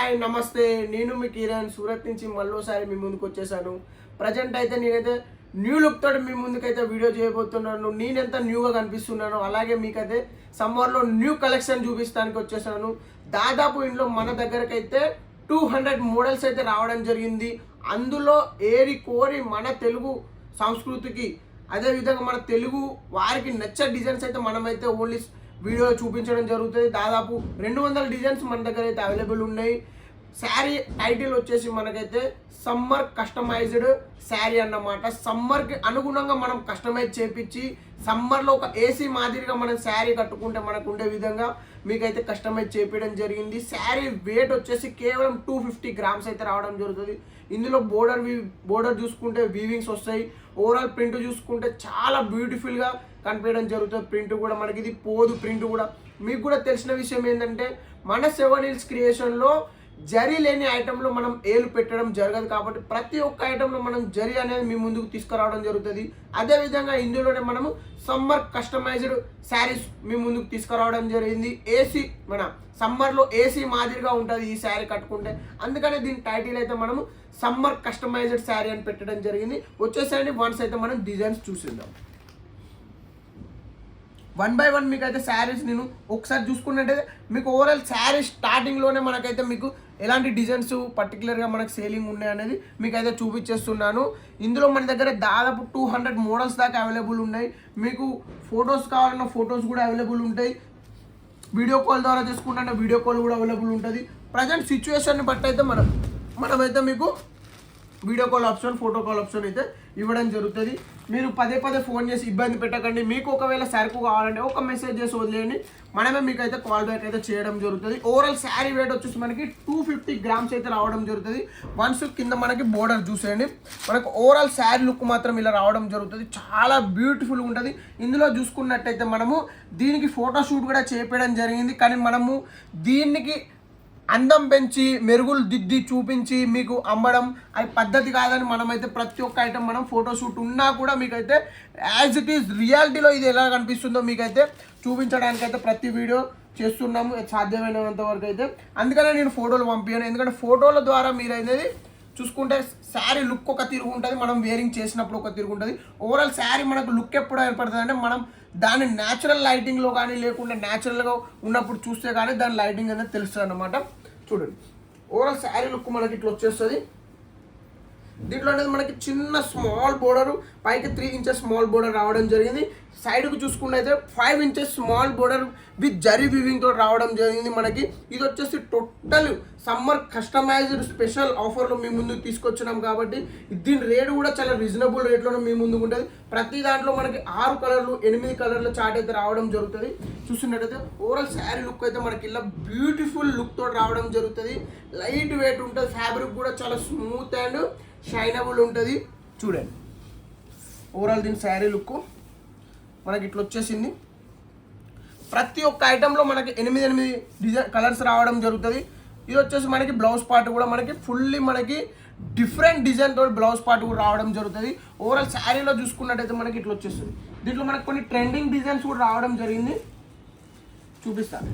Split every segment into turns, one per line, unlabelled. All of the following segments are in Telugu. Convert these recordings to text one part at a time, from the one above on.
హాయ్ నమస్తే. నేను మీ కిరణ్ సూరత్ నుంచి మళ్ళోసారి మీ ముందుకు వచ్చేసాను. ప్రజెంట్ అయితే నేనైతే న్యూ లుక్ తోటి మీ ముందుకైతే వీడియో చేయబోతున్నాను. నేనెంత న్యూగా కనిపిస్తున్నాను అలాగే మీకైతే సమ్మర్లో న్యూ కలెక్షన్ చూపిస్తానికి వచ్చేసాను. దాదాపు ఇంట్లో మన దగ్గరకైతే టూ హండ్రెడ్ మోడల్స్ అయితే రావడం జరిగింది. అందులో ఏరి కోరి మన తెలుగు సంస్కృతికి అదేవిధంగా మన తెలుగు వారికి నచ్చే డిజైన్స్ అయితే మనమైతే ఓన్లీ వీడియోలో చూపించడం జరుగుతుంది. దాదాపు రెండు వందల డిజైన్స్ మన దగ్గర అయితే అవైలబుల్ ఉన్నాయి. శారీ టైటిల్ వచ్చేసి మనకైతే సమ్మర్ కస్టమైజ్డ్ శారీ అన్నమాట. సమ్మర్కి అనుగుణంగా మనం కస్టమైజ్ చేపించి సమ్మర్లో ఒక ఏసీ మాదిరిగా మనం శారీ కట్టుకుంటే మనకు ఉండే విధంగా మీకైతే కస్టమైజ్ చేపించడం జరిగింది. శారీ వెయిట్ వచ్చేసి కేవలం టూ ఫిఫ్టీ గ్రామ్స్ అయితే రావడం జరుగుతుంది. ఇందులో బోర్డర్ బోర్డర్ చూసుకుంటే వీవింగ్స్ వస్తాయి. ఓవరాల్ ప్రింట్ చూసుకుంటే చాలా బ్యూటిఫుల్గా కనిపించడం జరుగుతుంది. ప్రింట్ కూడా మనకి ఇది పోదు ప్రింట్ కూడా. మీకు కూడా తెలిసిన విషయం ఏంటంటే మన సెవెన్ హిల్స్ క్రియేషన్లో జరి లేని ఐటెంలో మనం ఏలు పెట్టడం జరగదు కాబట్టి ప్రతి ఒక్క ఐటెంలో మనం జరి అనేది మీ ముందుకు తీసుకురావడం జరుగుతుంది. అదేవిధంగా ఇందులోనే మనము సమ్మర్ కస్టమైజ్డ్ శారీస్ మీ ముందుకు తీసుకురావడం జరిగింది. ఏసీ మన సమ్మర్లో ఏసీ మాదిరిగా ఉంటుంది ఈ శారీ కట్టుకుంటే. అందుకనే దీని టైటిల్ అయితే మనము సమ్మర్ కస్టమైజ్డ్ శారీ అని పెట్టడం జరిగింది. వచ్చేసరికి వన్స్ అయితే మనం డిజైన్స్ చూసిద్దాం. వన్ బై వన్ మీకు అయితే శారీస్ నేను ఒకసారి చూసుకున్నట్టయితే మీకు ఓవరాల్ శారీ స్టార్టింగ్లోనే మనకైతే మీకు ఎలాంటి డిజైన్స్ పర్టికులర్గా మనకు సేలింగ్ ఉన్నాయి అనేది మీకు అయితే చూపించేస్తున్నాను. ఇందులో మన దగ్గర దాదాపు టూ హండ్రెడ్ మోడల్స్ దాకా అవైలబుల్ ఉన్నాయి. మీకు ఫొటోస్ కావాలన్న ఫొటోస్ కూడా అవైలబుల్ ఉంటాయి. వీడియో కాల్ ద్వారా చేసుకుంటే వీడియో కాల్ కూడా అవైలబుల్ ఉంటుంది. ప్రజెంట్ సిచ్యువేషన్ని బట్టి అయితే మనం మనమైతే మీకు video call option photo call option అయితే ఇవ్వడం జరుగుతుంది. మీరు పదే పదే ఫోన్ చేసి ఇబ్బంది పెట్టకండి. మీకు ఒకవేళ సరుకు కావాలంటే ఒక మెసేజ్ చేసి వదిలేయండి. మనమే మీకు అయితే కాల్ బ్యాక్ అయితే చేయడం జరుగుతుంది. ఓవరాల్ శారీ వెయిట్ వచ్చేసి మనకి టూ ఫిఫ్టీ గ్రామ్స్ అయితే రావడం జరుగుతుంది. వన్స్ కింద మనకి బోర్డర్ చూసేయండి. మనకు ఓవరాల్ శారీ లుక్ మాత్రం ఇలా రావడం జరుగుతుంది. చాలా బ్యూటిఫుల్గా ఉంటుంది. ఇందులో చూసుకున్నట్టయితే మనము దీనికి ఫోటోషూట్ కూడా చేపేయడం జరిగింది. కానీ మనము దీనికి అందం పెంచి మెరుగులు దిద్ది చూపించి మీకు అమ్మడం అది పద్ధతి కాదని మనమైతే ప్రతి ఒక్క ఐటమ్ మనం ఫోటోషూట్ ఉన్నా కూడా మీకైతే యాజ్ ఇట్ ఈస్ రియాలిటీలో ఇది ఎలా కనిపిస్తుందో మీకైతే చూపించడానికి అయితే ప్రతి వీడియో చేస్తున్నాము. సాధ్యమైనంత వరకు అయితే. అందుకనే నేను ఫోటోలు పంపించాను ఎందుకంటే ఫోటోల ద్వారా మీరు అనేది చూసుకుంటే శారీ లుక్ ఒక తిరుగు ఉంటుంది. మనం వేరింగ్ చేసినప్పుడు ఒక తిరుగు ఉంటుంది. ఓవరాల్ శారీ మనకు లుక్ ఎప్పుడు ఏర్పడుతుంది అంటే మనం దాని న్యాచురల్ లైటింగ్లో కానీ లేకుండా న్యాచురల్గా ఉన్నప్పుడు చూస్తే కానీ దాని లైటింగ్ అనేది తెలుస్తుంది అనమాట చూడండి. ఓవరాల్ శారీ లుక్ మనకి ఇట్లా వచ్చేస్తుంది. దీంట్లో అనేది మనకి చిన్న స్మాల్ బోర్డర్ పైకి త్రీ ఇంచెస్ స్మాల్ బోర్డర్ రావడం జరిగింది. సైడ్కి చూసుకున్నైతే five inches small border with zari weaving తోటి రావడం జరిగింది మనకి. ఇది వచ్చేసి టోటల్ సమ్మర్ కస్టమైజ్డ్ స్పెషల్ ఆఫర్లో మీ ముందుకు తీసుకొచ్చినాం కాబట్టి దీని రేటు కూడా చాలా రీజనబుల్ రేట్లోనే మీ ముందుకు ఉంటుంది. ప్రతి దాంట్లో మనకి ఆరు కలర్లు ఎనిమిది కలర్ల చాట్ అయితే రావడం జరుగుతుంది. చూస్తున్నట్టయితే ఓవరాల్ శారీ లుక్ అయితే మనకి ఇలా బ్యూటిఫుల్ లుక్ తోటి రావడం జరుగుతుంది. లైట్ వెయిట్ ఉంటుంది ఫ్యాబ్రిక్ కూడా చాలా స్మూత్ అండ్ షైనబుల్ ఉంటుంది. చూడండి. ఓవరాల్ దీని శారీ లుక్ మనకి ఇట్లా వచ్చేసింది. ప్రతి ఒక్క ఐటెంలో మనకి ఎనిమిది ఎనిమిది డిజైన్ కలర్స్ రావడం జరుగుతుంది. ఇది వచ్చేసి మనకి బ్లౌజ్ పార్ట్ కూడా మనకి ఫుల్లీ మనకి డిఫరెంట్ డిజైన్ తోటి బ్లౌజ్ పార్ట్ కూడా రావడం జరుగుతుంది. ఓవరాల్ శారీలో చూసుకున్నట్టయితే మనకి ఇట్లా వచ్చేస్తుంది దీంట్లో మనకి కొన్ని ట్రెండింగ్ డిజైన్స్ కూడా రావడం జరిగింది. చూపిస్తాను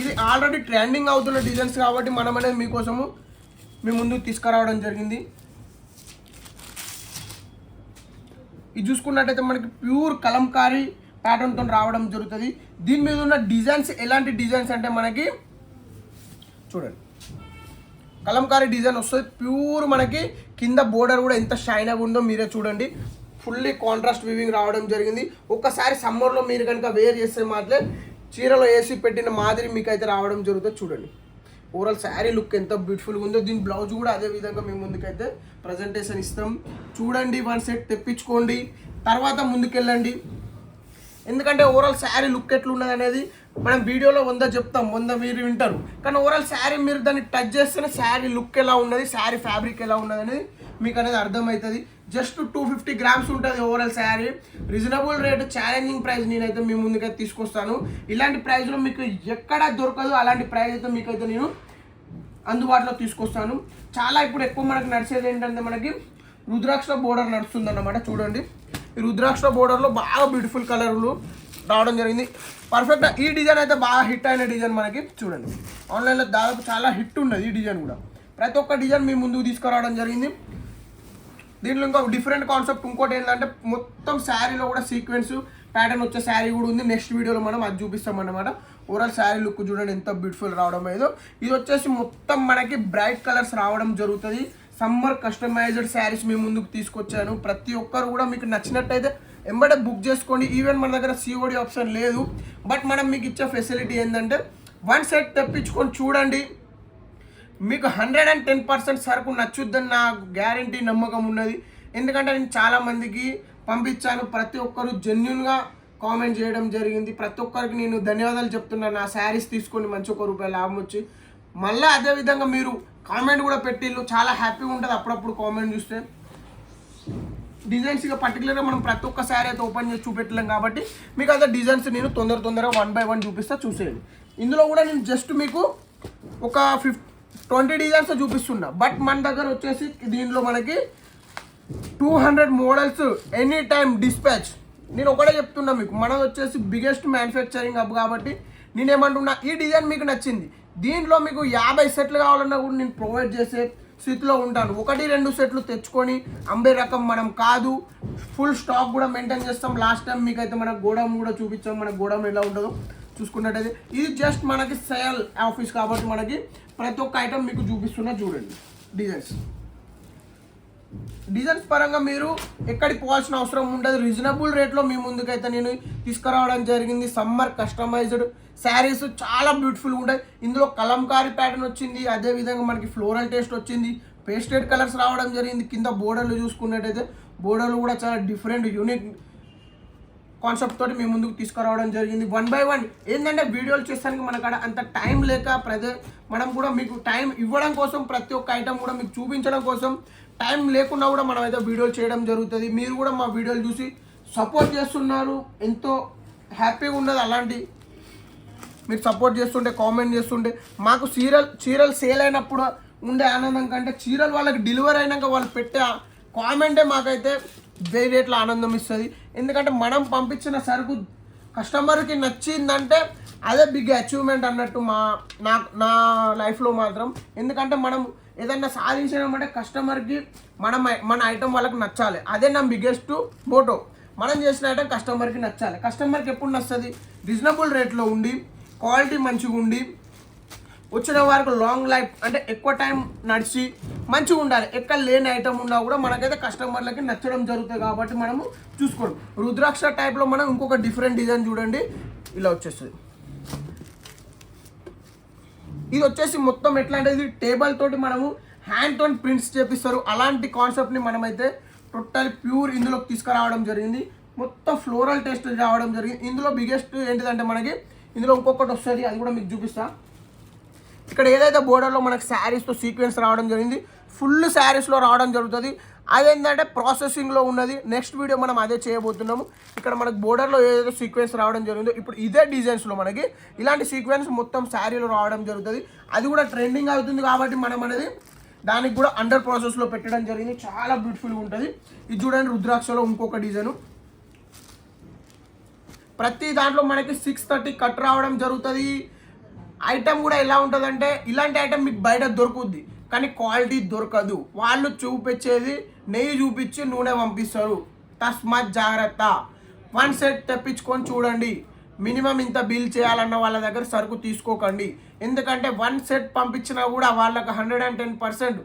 ఇది ఆల్రెడీ ట్రెండింగ్ అవుతున్న డిజైన్స్ కాబట్టి మనం అనేది మీకోసము మీ ముందుకు తీసుకురావడం జరిగింది. ఇది చూసుకున్నట్టయితే మనకి ప్యూర్ కలంకారీ ప్యాటర్న్తో రావడం జరుగుతుంది. దీని మీద ఉన్న డిజైన్స్ ఎలాంటి డిజైన్స్ అంటే మనకి చూడండి. కలంకారీ డిజైన్ వస్తుంది. ప్యూర్ మనకి కింద బోర్డర్ కూడా ఎంత షైనగా ఉందో మీరే చూడండి. ఫుల్లీ కాంట్రాస్ట్ వివింగ్ రావడం జరిగింది. ఒక్కసారి సమ్మర్లో మీరు కనుక వేర్ చేస్తే మాత్రమే చీరలో వేసి పెట్టిన మాదిరి మీకు అయితే రావడం జరుగుతుంది. చూడండి. ఓవరాల్ శారీ లుక్ ఎంత బ్యూటిఫుల్గా ఉందో దీని బ్లౌజ్ కూడా అదే విధంగా మేము ముందుకైతే ప్రజెంటేషన్ ఇస్తాం. చూడండి వన్ సెట్ తెప్పించుకోండి. తర్వాత ముందుకెళ్ళండి. ఎందుకంటే ఓవరాల్ శారీ లుక్ ఎట్లున్నది అనేది మనం వీడియోలో వంద చెప్తాం వంద మీరు వింటారు. కానీ ఓవరాల్ శారీ మీరు దాన్ని టచ్ చేస్తేనే శారీ లుక్ ఎలా ఉన్నది శారీ ఫ్యాబ్రిక్ ఎలా ఉన్నది అనేది మీకు అనేది అర్థమవుతుంది. జస్ట్ టూ ఫిఫ్టీ గ్రామ్స్ ఉంటుంది overall saree reasonable rate challenging price నేనైతే మీ ముందుకైతే తీసుకొస్తాను. ఇలాంటి ప్రైస్లో మీకు ఎక్కడ దొరకదు అలాంటి ప్రైస్ అయితే మీకైతే నేను అందుబాటులో తీసుకొస్తాను. చాలా ఇప్పుడు ఎక్కువ మనకు నడిచేది ఏంటంటే మనకి రుద్రాక్ష బోర్డర్ నడుస్తుంది అన్నమాట చూడండి. ఈ రుద్రాక్ష బోర్డర్లో బాగా బ్యూటిఫుల్ కలర్లు రావడం జరిగింది. పర్ఫెక్ట్గా ఈ డిజైన్ అయితే బాగా హిట్ అయిన డిజైన్ మనకి చూడండి. ఆన్లైన్లో దాదాపు చాలా హిట్ ఉన్నది ఈ డిజైన్ కూడా. ప్రతి ఒక్క డిజైన్ మీ ముందుకు తీసుకురావడం జరిగింది. దీంట్లో ఇంకో డిఫరెంట్ కాన్సెప్ట్ ఇంకోటి ఏంటంటే మొత్తం శారీలో కూడా సీక్వెన్స్ ప్యాటర్న్ వచ్చే శారీ కూడా ఉంది. నెక్స్ట్ వీడియోలో మనం అది చూపిస్తాం అన్నమాట ఓవరాల్ శారీ లుక్ చూడండి ఎంత బ్యూటిఫుల్ రావడం ఏదో. ఇది వచ్చేసి మొత్తం మనకి బ్రైట్ కలర్స్ రావడం జరుగుతుంది. సమ్మర్ కస్టమైజ్డ్ శారీస్ మీ ముందుకు తీసుకొచ్చాను. ప్రతి ఒక్కరు కూడా మీకు నచ్చినట్టయితే ఎంబడే బుక్ చేసుకోండి. ఈవెన్ మన దగ్గర సిఓడి ఆప్షన్ లేదు. బట్ మనం మీకు ఇచ్చే ఫెసిలిటీ ఏంటంటే వన్ సెట్ తెప్పించుకొని చూడండి. మీకు హండ్రెడ్ అండ్ టెన్ పర్సెంట్ సరుకు నచ్చుద్దని నా గ్యారంటీ నమ్మకం ఉన్నది. ఎందుకంటే నేను చాలామందికి పంపించాను. ప్రతి ఒక్కరు జెన్యున్గా కామెంట్ చేయడం జరిగింది. ప్రతి ఒక్కరికి నేను ధన్యవాదాలు చెప్తున్నాను నా శారీస్ తీసుకొని మంచి ఒక రూపాయి లాభం వచ్చి మళ్ళీ అదేవిధంగా మీరు కామెంట్ కూడా పెట్టిళ్ళు. చాలా హ్యాపీగా ఉంటుంది అప్పుడప్పుడు కామెంట్ చూస్తే. డిజైన్స్ ఇక పర్టికులర్గా మనం ప్రతి ఒక్క శారీ అయితే ఓపెన్ చేసి చూపెట్టలేం కాబట్టి మీకు అదే డిజైన్స్ నేను తొందర తొందరగా వన్ బై వన్ చూపిస్తా చూసేయండి. ఇందులో కూడా నేను జస్ట్ మీకు ఒక ఫిఫ్ ట్వంటీ డిజైన్స్ చూపిస్తున్నా. బట్ మన దగ్గర వచ్చేసి దీనిలో మనకి two hundred models any time dispatch నేను ఒకటే చెప్తున్నా మీకు మనం వచ్చేసి బిగ్గెస్ట్ మ్యానుఫ్యాక్చరింగ్ హబ్ కాబట్టి నేనేమంటున్నా ఈ డిజైన్ మీకు నచ్చింది. దీంట్లో మీకు యాభై సెట్లు కావాలన్నా కూడా నేను ప్రొవైడ్ చేసే స్థితిలో ఉంటాను. ఒకటి రెండు సెట్లు తెచ్చుకొని అంబే రకం మనం కాదు. ఫుల్ స్టాక్ కూడా మెయింటైన్ చేస్తాం. లాస్ట్ టైం మీకు అయితే మన గోడౌన్ కూడా చూపించాం. మన గోడౌన్ ఎలా ఉంటుందో చూసుకున్నట్టయితే ఇది జస్ట్ మనకి సేల్ ఆఫీస్ కాబట్టి మనకి ప్రతి ఒక్క ఐటమ్ మీకు చూపిస్తున్నా చూడండి. డిజైన్స్ డిజైన్స్ పరంగా మీరు ఎక్కడికి పోవాల్సిన అవసరం ఉండదు. రీజనబుల్ రేట్లో మీ ముందుకైతే నేను తీసుకురావడం జరిగింది. సమ్మర్ కస్టమైజ్డ్ శారీస్ చాలా బ్యూటిఫుల్గా ఉంటాయి. ఇందులో కలంకారీ ప్యాటర్న్ వచ్చింది. అదే విధంగా మనకి ఫ్లోరల్ టేస్ట్ వచ్చింది. పేస్టెడ్ కలర్స్ రావడం జరిగింది. కింద బోర్డర్లు చూసుకున్నట్టయితే బోర్డర్లు కూడా చాలా డిఫరెంట్ యూనిక్ కాన్సెప్ట్ తోటి మీ ముందుకు తీసుకురావడం జరిగింది. వన్ బై వన్ ఏంటంటే వీడియోలు చేస్తానికి మనకాడ అంత టైం లేక ప్రదే మనం కూడా మీకు టైం ఇవ్వడం కోసం ప్రతి ఒక్క ఐటమ్ కూడా మీకు చూపించడం కోసం టైం లేకుండా కూడా మనం అయితే వీడియోలు చేయడం జరుగుతుంది. మీరు కూడా మా వీడియోలు చూసి సపోర్ట్ చేస్తున్నారు. ఎంతో హ్యాపీగా ఉన్నది అలాంటి. మీరు సపోర్ట్ చేస్తుంటే కామెంట్ చేస్తుంటే మాకు చీరలు చీరలు సేల్ అయినప్పుడు ఉండే ఆనందం కంటే చీరలు వాళ్ళకి డెలివరీ అయినాక వాళ్ళు పెట్టే కామెంటే మాకైతే వేరే రేట్లో ఆనందం ఇస్తుంది. ఎందుకంటే మనం పంపించిన సరుకు కస్టమర్కి నచ్చిందంటే అదే బిగ్ అచీవ్మెంట్ అన్నట్టు మా నా నా లైఫ్లో మాత్రం. ఎందుకంటే మనం ఏదన్నా సాధించినామంటే కస్టమర్కి మనం మన ఐటమ్ వాళ్ళకి నచ్చాలి. అదే నా బిగ్గెస్ట్ మోటో. మనం చేసిన ఐటమ్ కస్టమర్కి నచ్చాలి. కస్టమర్కి ఎప్పుడు నచ్చుతుంది రీజనబుల్ రేట్లో ఉండి క్వాలిటీ మంచిగా ఉండి వచ్చిన వారికి లాంగ్ లైఫ్ అంటే ఎక్కువ టైం నడిచి మంచిగా ఉండాలి. ఎక్కడ లేని ఐటమ్ ఉన్నా కూడా మనకైతే కస్టమర్లకి నచ్చడం జరుగుతుంది కాబట్టి మనము చూసుకోండి రుద్రాక్ష టైప్లో మనం ఇంకొక డిఫరెంట్ డిజైన్ చూడండి. ఇలా వచ్చేస్తుంది. ఇది వచ్చేసి మొత్తం ఎట్లా అంటే ఇది టేబుల్ తోటి మనము హ్యాండ్ తోని ప్రింట్స్ చేపిస్తారు. అలాంటి కాన్సెప్ట్ని మనమైతే టోటల్ ప్యూర్ ఇందులోకి తీసుకురావడం జరిగింది. మొత్తం ఫ్లోరల్ టేస్ట్ రావడం జరిగింది. ఇందులో బిగ్గెస్ట్ ఏంటిదంటే మనకి ఇందులో ఇంకొకటి వస్తుంది. అది కూడా మీకు చూపిస్తా. ఇక్కడ ఏదైతే బోర్డర్లో మనకి శారీస్తో సీక్వెన్స్ రావడం జరిగింది. ఫుల్ శారీస్లో రావడం జరుగుతుంది. అదేంటంటే ప్రాసెసింగ్లో ఉన్నది. నెక్స్ట్ వీడియో మనం అదే చేయబోతున్నాము. ఇక్కడ మనకు బోర్డర్లో ఏదైతే సీక్వెన్స్ రావడం జరిగిందో ఇప్పుడు ఇదే డిజైన్స్లో మనకి ఇలాంటి సీక్వెన్స్ మొత్తం శారీలో రావడం జరుగుతుంది. అది కూడా ట్రెండింగ్ అవుతుంది కాబట్టి మనం అనేది దానికి కూడా అండర్ ప్రాసెస్లో పెట్టడం జరిగింది. చాలా బ్యూటిఫుల్గా ఉంటుంది. ఇది చూడండి రుద్రాక్షలో ఇంకొక డిజైను ప్రతి దాంట్లో మనకి సిక్స్ థర్టీ కట్ రావడం జరుగుతుంది. ఐటమ్ కూడా ఎలా ఉంటుందంటే ఇలాంటి ఐటమ్ మీకు బయట దొరుకుద్ది. కానీ క్వాలిటీ దొరకదు. వాళ్ళు చూపించేది నెయ్యి చూపించి నూనె పంపిస్తారు. తస్మాత్ జాగ్రత్త. వన్ సెట్ తెప్పించుకొని చూడండి. మినిమం ఇంత బిల్ చేయాలన్న వాళ్ళ దగ్గర సరుకు తీసుకోకండి. ఎందుకంటే వన్ సెట్ పంపించినా కూడా వాళ్ళకి హండ్రెడ్ అండ్ టెన్ పర్సెంట్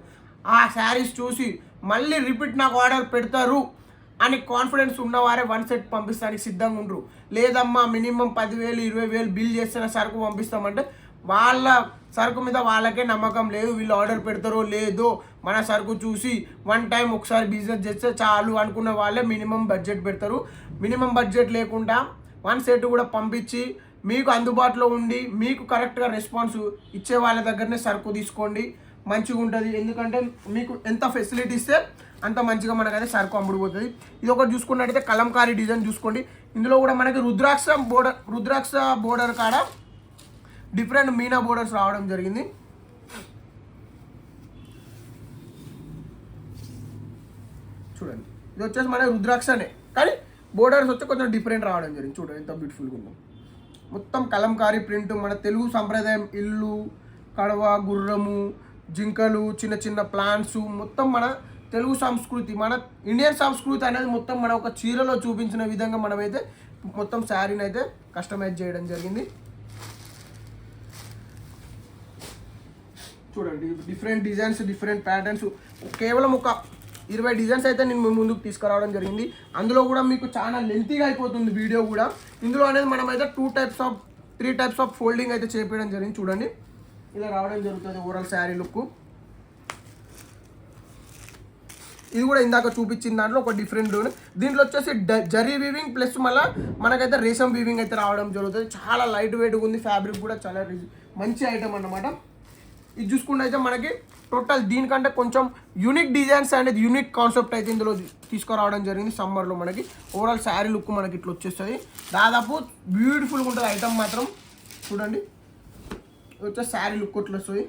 ఆ శారీస్ చూసి మళ్ళీ రిపీట్ నాకు ఆర్డర్ పెడతారు అని కాన్ఫిడెన్స్ ఉన్నవారే వన్ సెట్ పంపిస్తానికి సిద్ధంగా ఉండరు. లేదమ్మా మినిమం పదివేలు ఇరవై వేలు బిల్ చేసిన సరుకు పంపిస్తామంటే వాళ్ళ సరుకు మీద వాళ్ళకే నమ్మకం లేదు వీళ్ళు ఆర్డర్ పెడతారో లేదో మన సరుకు చూసి వన్ టైం ఒకసారి బిజినెస్ చేస్తే చాలు అనుకున్న వాళ్ళే మినిమం బడ్జెట్ పెడతారు. మినిమం బడ్జెట్ లేకుండా వన్ సెట్ కూడా పంపించి మీకు అందుబాటులో ఉండి మీకు కరెక్ట్గా రెస్పాన్స్ ఇచ్చే వాళ్ళ దగ్గరనే సరుకు తీసుకోండి. మంచిగా ఉంటుంది. ఎందుకంటే మీకు ఎంత ఫెసిలిటీ ఇస్తే అంత మంచిగా మనకైతే సరుకు అమ్ముడుపోతుంది. ఇది ఒకటి చూసుకున్నట్టయితే కలంకారీ డిజైన్ చూసుకోండి. ఇందులో కూడా మనకి రుద్రాక్ష బోర్డర్ రుద్రాక్ష బోర్డర్ కాడ డిఫరెంట్ మీనా బోర్డర్స్ రావడం జరిగింది. చూడండి. ఇది వచ్చేసి మన రుద్రాక్షనే. కానీ బోర్డర్స్ వచ్చి కొంచెం డిఫరెంట్ రావడం జరిగింది. చూడండి ఎంత బ్యూటిఫుల్గా ఉందో. మొత్తం కలంకారీ ప్రింట్ మన తెలుగు సంప్రదాయం ఇల్లు కడవ గుర్రము జింకలు చిన్న చిన్న ప్లాంట్స్ మొత్తం మన తెలుగు సంస్కృతి మన ఇండియన్ సంస్కృతి అనేది మొత్తం మన ఒక చీరలో చూపించిన విధంగా మనమైతే మొత్తం శారీని అయితే కస్టమైజ్ చేయడం జరిగింది. చూడండి డిఫరెంట్ డిజైన్స్ డిఫరెంట్ ప్యాటర్న్స్ కేవలం ఒక ఇరవై డిజైన్స్ అయితే నేను మీ ముందుకు తీసుకురావడం జరిగింది. అందులో కూడా మీకు చాలా లెంతీగా అయిపోతుంది వీడియో కూడా. ఇందులో అనేది మనం అయితే two types of three types of folding అయితే చేపించడం జరిగింది. చూడండి. ఇలా రావడం జరుగుతుంది ఓవరాల్ శారీ లుక్ ఇది కూడా ఇందాక చూపించిన దాంట్లో ఒక డిఫరెంట్ దీంట్లో వచ్చేసి డ- జరీ వీవింగ్ ప్లస్ మళ్ళీ మనకైతే రేషం వీవింగ్ అయితే రావడం జరుగుతుంది. చాలా లైట్ వెయిట్గా ఉంది. ఫ్యాబ్రిక్ కూడా చాలా మంచి ఐటమ్ అన్నమాట. ఇది చూసుకుంటే అయితే మనకి టోటల్ దీనికంటే కొంచెం యూనిక్ డిజైన్స్ అనేది యూనిక్ కాన్సెప్ట్ అయితే ఇందులో తీసుకురావడం జరిగింది. సమ్మర్లో మనకి ఓవరాల్ శారీ లుక్ మనకి ఇట్లా వచ్చేస్తుంది. దాదాపు బ్యూటిఫుల్గా ఉంటుంది ఐటమ్ మాత్రం. చూడండి. వచ్చే శారీ లుక్ ఇట్లా వస్తుంది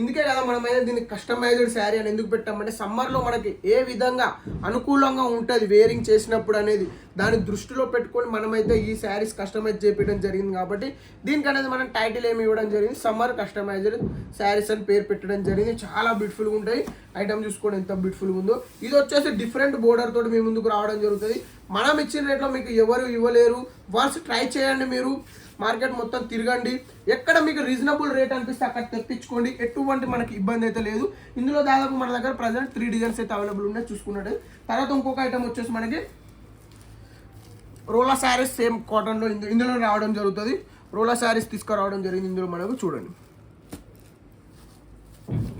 ఇందుకే కదా మనమైతే దీన్ని కస్టమైజ్డ్ శారీ అని ఎందుకు పెట్టామంటే సమ్మర్లో మనకి ఏ విధంగా అనుకూలంగా ఉంటుంది వేరింగ్ చేసినప్పుడు అనేది దాన్ని దృష్టిలో పెట్టుకొని మనమైతే ఈ శారీస్ కస్టమైజ్ చేయడం జరిగింది కాబట్టి దీనికి అనేది మనం టైటిల్ ఏమి ఇవ్వడం జరిగింది? సమ్మర్ కస్టమైజ్డ్ శారీస్ అని పేరు పెట్టడం జరిగింది. చాలా బ్యూటిఫుల్గా ఉంటాయి. ఐటమ్ చూసుకోండి ఎంత బ్యూటిఫుల్గా ఉందో. ఇది వచ్చేసి డిఫరెంట్ బోర్డర్ తోటి మీ ముందుకు రావడం జరుగుతుంది. మనం ఇచ్చిన రేట్లో మీకు ఎవరు ఇవ్వలేరు. వన్స్ ట్రై చేయండి మీరు. మార్కెట్ మొత్తం తిరగండి. ఎక్కడ మీకు రీజనబుల్ రేట్ అనిపిస్తే అక్కడ తెప్పించుకోండి. ఎటువంటి మనకి ఇబ్బంది అయితే లేదు. ఇందులో దాదాపు మన దగ్గర ప్రజెంట్ త్రీ డిజైన్స్ అయితే అవైలబుల్ ఉన్నాయి. చూసుకున్నట్టు. తర్వాత ఇంకొక ఐటమ్ వచ్చేసి మనకి రోలా శారీస్ సేమ్ కాటన్లో ఇందులో రావడం జరుగుతుంది. రోలా శారీస్ తీసుకురావడం జరిగింది ఇందులో మనకు చూడండి.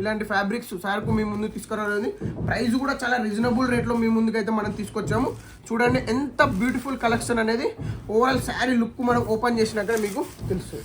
ఇలాంటి ఫ్యాబ్రిక్స్ సార్కు మీ ముందు తీసుకురావాలని ప్రైస్ కూడా చాలా రీజనబుల్ రేట్లో మీ ముందుకు అయితే మనం తీసుకొచ్చాము. చూడండి ఎంత బ్యూటిఫుల్ కలెక్షన్ అనేది. ఓవరాల్ శారీ లుక్ మనం ఓపెన్ చేసినాక మీకు తెలుస్తుంది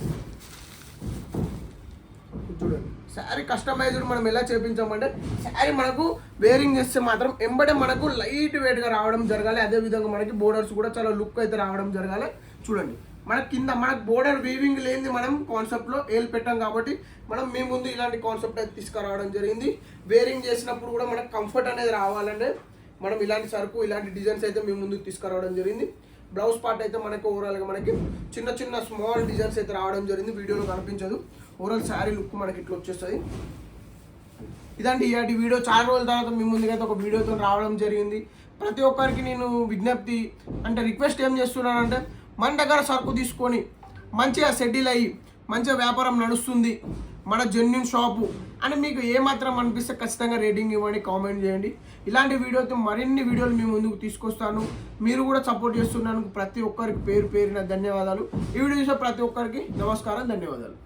చూడండి. శారీ కస్టమైజ్డ్ మనం ఎలా చేపించామంటే శారీ మనకు వేరింగ్ చేస్తే మాత్రం ఎంబడే మనకు లైట్ వెయిట్గా రావడం జరగాలి. అదే విధంగా మనకి బోర్డర్స్ కూడా చాలా లుక్ అయితే రావడం జరగాలి. చూడండి. మన కింద మనకు బోర్డర్ వీవింగ్ లేనిది మనం కాన్సెప్ట్లో ఏలు పెట్టాం కాబట్టి మనం మీ ముందు ఇలాంటి కాన్సెప్ట్ అయితే తీసుకురావడం జరిగింది. వేరింగ్ చేసినప్పుడు కూడా మనకు కంఫర్ట్ అనేది రావాలంటే మనం ఇలాంటి సరుకు ఇలాంటి డిజైన్స్ అయితే మీ ముందుకు తీసుకురావడం జరిగింది. బ్లౌజ్ పార్ట్ అయితే మనకి ఓవరాల్గా మనకి చిన్న చిన్న స్మాల్ డిజైన్స్ అయితే రావడం జరిగింది. వీడియోలో కనిపించదు. ఓవరాల్ శారీ లుక్ మనకి ఇట్లా వచ్చేస్తుంది. ఇదండి ఇలాంటి వీడియో. చాలా రోజుల తర్వాత మీ ముందుకైతే ఒక వీడియోతో రావడం జరిగింది. ప్రతి ఒక్కరికి నేను విజ్ఞప్తి అంటే రిక్వెస్ట్ ఏం చేస్తున్నానంటే మన దగ్గర సరుకు తీసుకొని మంచిగా సెటిల్ అయ్యి మంచిగా వ్యాపారం నడుస్తుంది. మన జెన్యున్ షాపు అని మీకు ఏమాత్రం అనిపిస్తే ఖచ్చితంగా రేటింగ్ ఇవ్వండి కామెంట్ చేయండి. ఇలాంటి వీడియోతో మరిన్ని వీడియోలు మీ ముందుకు తీసుకొస్తాను. మీరు కూడా సపోర్ట్ చేస్తున్నాను ప్రతి ఒక్కరికి పేరు పేరిన ధన్యవాదాలు. ఈ వీడియో చూసే ప్రతి ఒక్కరికి నమస్కారం ధన్యవాదాలు.